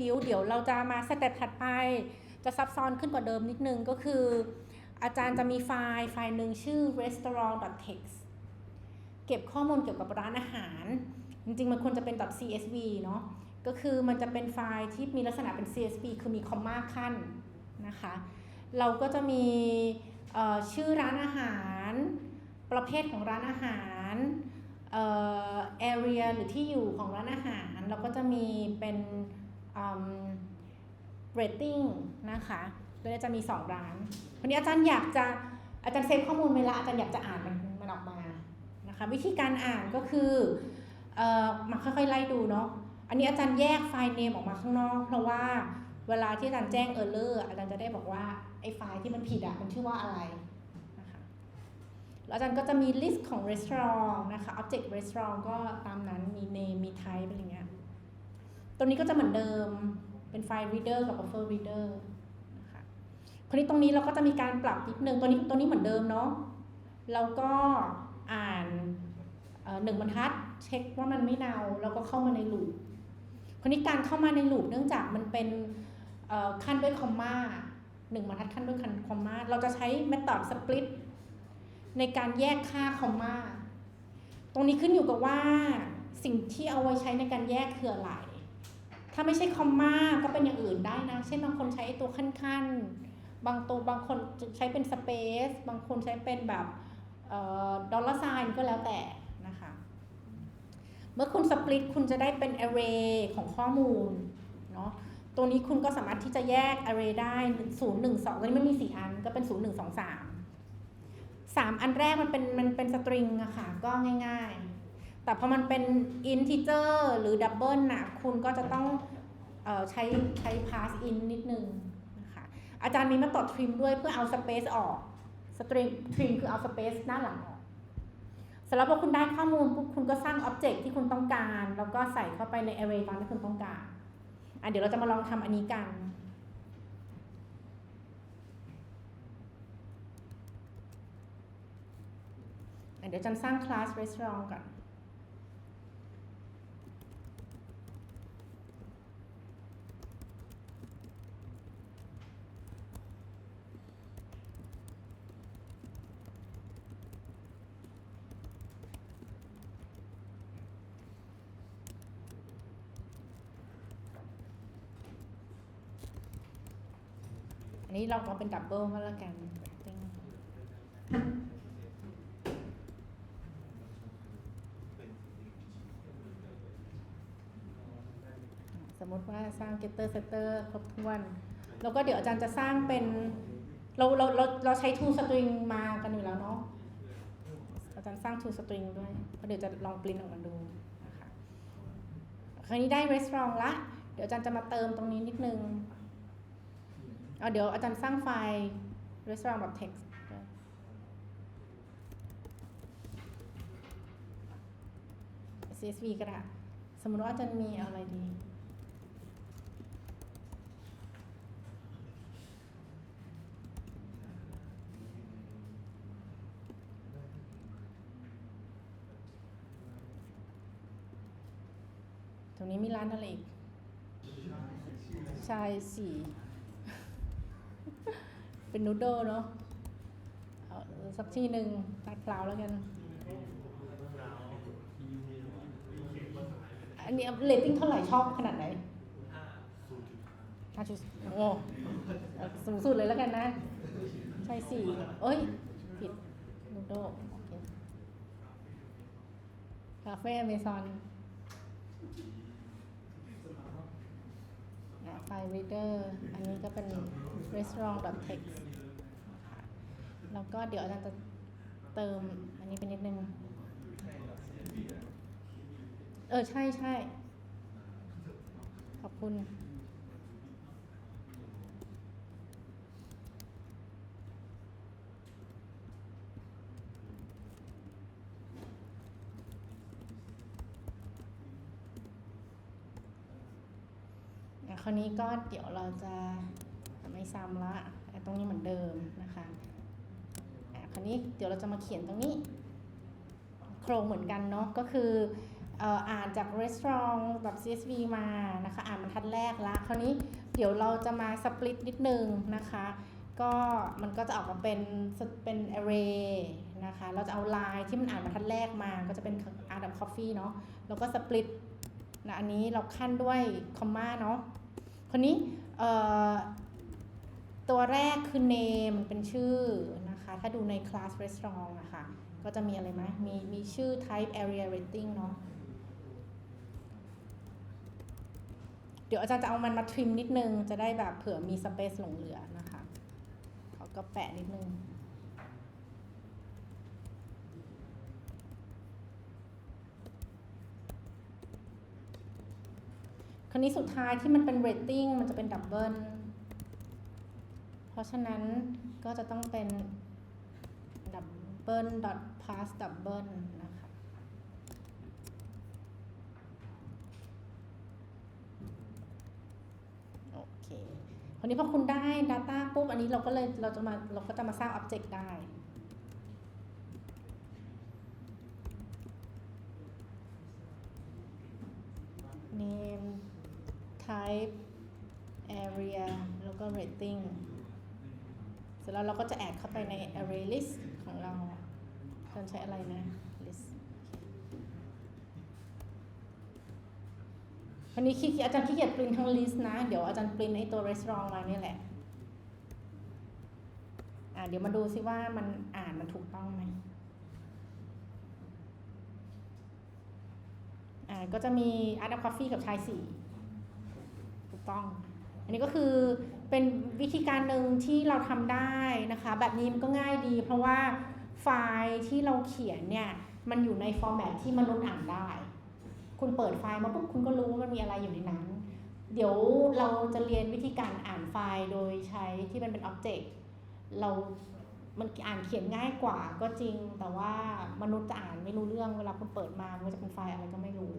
บิวเดี๋ยวเราจะมาสเต็ปถัดไป จะซับซ้อนขึ้นกว่าเดิมนิดนึงก็คือ อาจารย์จะมีไฟล์ไฟล์หนึ่งชื่อ restaurant.txt เก็บข้อมูลเกี่ยวกับร้านอาหาร จริงๆ มันควรจะเป็น .csv เนาะก็คือมันจะเป็นไฟล์ที่มีลักษณะเป็น CSV คือมีคอมมาขั้นนะคะ เราก็จะมีชื่อร้านอาหาร ประเภทของร้านอาหารเอ่อ area หรือที่อยู่ของร้านอาหาร เราก็จะมีเป็น อืม rating นะคะแล้วจะมี 2 ร้านวันนี้อาจารย์อยากจะอาจารย์เซฟข้อมูลไว้ล้วอาจารย์อยากจะอ่านมันมันออกมานะคะวิธีการอ่านก็คือเอ่อมาค่อยๆไล่ดูเนาะอันนี้อาจารย์แยกไฟล์เนมออกมาข้างนอก เพราะว่าเวลาที่อาจารย์แจ้ง error อร์อาจารย์จะได้บอกว่าไอ้ไฟล์ที่มันผิดอะมันชื่อว่าอะไรนะคะแล้วอาจารย์ก็จะมี list ของ restaurant นะคะ object restaurant ก็ตามนั้นมี name มี type อะไรเงี้ย ตรงนี้ก็จะเหมือนเดิมเป็นไฟล์ reader กับ buffer reader นะคะคราวนี้ตรงนี้เราก็จะมีการปรับนิดนึงตัวนี้ตัวนี้เหมือนเดิมเนาะเราก็อ่านหนึ่งบรรทัด เช็คว่ามันไม่เนาแล้วก็เข้ามาในลูปคราวนี้การเข้ามาในลูปเนื่องจากมันเป็นขั้นด้วยคอมมาหนึ่งบรรทัดขั้นด้วยคอมมาเราจะใช้ method split ในการแยกค่าคอมมาตรงนี้ขึ้นอยู่กับว่าสิ่งที่เอาไว้ใช้ในการแยกคืออะไร ถ้าไม่ใช่คอมมาก็เป็นอย่างอื่นได้นะ เช่นบางคนใช้ตัวขั้นๆ บางตัวบางคนใช้เป็นสเปซบางคนใช้เป็นแบบดอลลาร์ไซน์ก็แล้วแต่นะคะ เมื่อคุณสปลิตคุณจะได้เป็น array ของข้อมูลเนาะตรงนี้คุณก็สามารถที่จะแยก array ได้ 0 1 2ตอนนี้มันมี 4 อันก็เป็น 0 1 2 3 3 อันแรกมันเป็นมันเป็นสตริงอะค่ะ ก็ง่าย ๆ แต่พอมันเป็น integer หรือ double นะคุณก็จะต้องออใช้ใช้ pass in นิดนึงนะคะอาจารย์มีมาตด trim ด้วยเพื่อเอา space ออก string trim คือเอา space หน้าหลังออกสร็จแล้วพอคุณได้ข้อมูลปุ๊บคุณก็สร้าง object ที่คุณต้องการ แล้วก็ใส่เข้าไปใน array ตามที่คุณต้องการอะเดี๋ยวเราจะมาลองทำอันนี้กันเดี๋ยวจันสร้างคลาส restaurant ก่อน นี้เราเอาเป็นดับเบิลก็แล้วกันสมมติว่าสร้าง getter setter ครบถ้วน แล้วก็เดี๋ยวอาจารย์จะสร้างเป็น เราเราเราเราใช้ to string มากันอยู่แล้วเนาะอาจารย์สร้าง to string ด้วยเดี๋ยวจะลองปริ้นออกมาดูนะคะคราวนี้ได้ restaurant ละ เดี๋ยวอาจารย์จะมาเติมตรงนี้นิดนึง เอาเดี๋ยวอาจารย์สร้างไฟล์ restaurant แบบ text ด้วย CSV ก็ได้สมมติว่าอาจารย์มีอาอะไรดี ตรงนี้มีร้านอะไรอีก ชายสี่ เป็นนูโดลเนาะสักที่หนึ่งลาดพร้าแล้วกัน อันนี้เรตติ้งเท่าไหร่ชอบขนาดไหนห้าจุดโอ้สูงสุดเลยแล้วกันนะ ใช่สี่เอ้ย ผิดนูโดโอเคคาเฟ่อเมซอน ไฟล์ reader อันนี้ก็เป็น restaurant.txt แล้วก็เดี๋ยวอาจารย์จะเติมอันนี้เป็นนิดนึง เออ ใช่ใช่ขอบคุณ อะ คราวนี้ก็เดี๋ยวเราจะไม่ซ้ำละตรงนี้เหมือนเดิมนะคะอะคราวนี้เดี๋ยวเราจะมาเขียนตรงนี้ โครงเหมือนกันเนาะก็คืออ่านจาก restaurant แบบ CSV มานะคะ อ่านบรรทัดแรกละคราวนี้เดี๋ยวเราจะมาสปลิตนิดนึงนะคะ ก็มันก็จะออกมาเป็นเป็น array นะคะ เราจะเอาลายที่มันอ่านบรรทัดแรกมา ก็จะเป็น art of coffee เนาะแล้วก็สปลิต นะอันนี้เราขั้นด้วยคอมมาเนาะคนนี้ตัวแรกคือ name เป็นชื่อนะคะ ถ้าดูใน class restaurant นะคะก็จะมีอะไรไหมมีมีชื่อ type area rating เนาะเดี๋ยวอาจารย์จะเอามันมาทริมนิดนึง จะได้แบบเผื่อมีสเปซหลงเหลือนะคะ เขาก็แปะนิดนึง คราวนี้สุดท้ายที่มันเป็น rating มันจะเป็นดับเบิลเพราะฉะนั้นก็จะต้องเป็น double dot pass double นะคะ โอเคคราวนี้พอคุณได้ Data ปุ๊บ อันนี้เราก็เลยเราจะมาเราก็จะมาสร้าง Object ได้ name type area แล้วก็ rating เสร็จแล้วเราก็จะแอดเข้าไปใน array list ของเราเราใช้อะไรนะ list วันนี้ขี้อาจารย์ขี้เกียจปรินทั้ง list นะ เดี๋ยวอาจารย์ปรินไอตัว restaurant มาเนี่ยแหละ อ่าเดี๋ยวมาดูซิว่ามันอ่านมันถูกต้องไหมอ่าก็จะมี Art of Coffee กับชายสี่ ต้อง อันนี้ก็คือเป็นวิธีการหนึ่งที่เราทำได้นะคะ แบบนี้มันก็ง่ายดี เพราะว่าไฟล์ที่เราเขียนเนี่ยมันอยู่ในฟอร์แมตที่มนุษย์อ่านได้ คุณเปิดไฟล์มาปุ๊บคุณก็รู้ว่ามันมีอะไรอยู่ในนั้น เดี๋ยวเราจะเรียนวิธีการอ่านไฟล์โดยใช้ที่มันเป็นอ็อบเจกต์เรามันอ่านเขียนง่ายกว่าก็จริง แต่ว่ามนุษย์จะอ่านไม่รู้เรื่องเวลาคุณเปิดมามันจะเป็นไฟล์อะไรก็ไม่รู้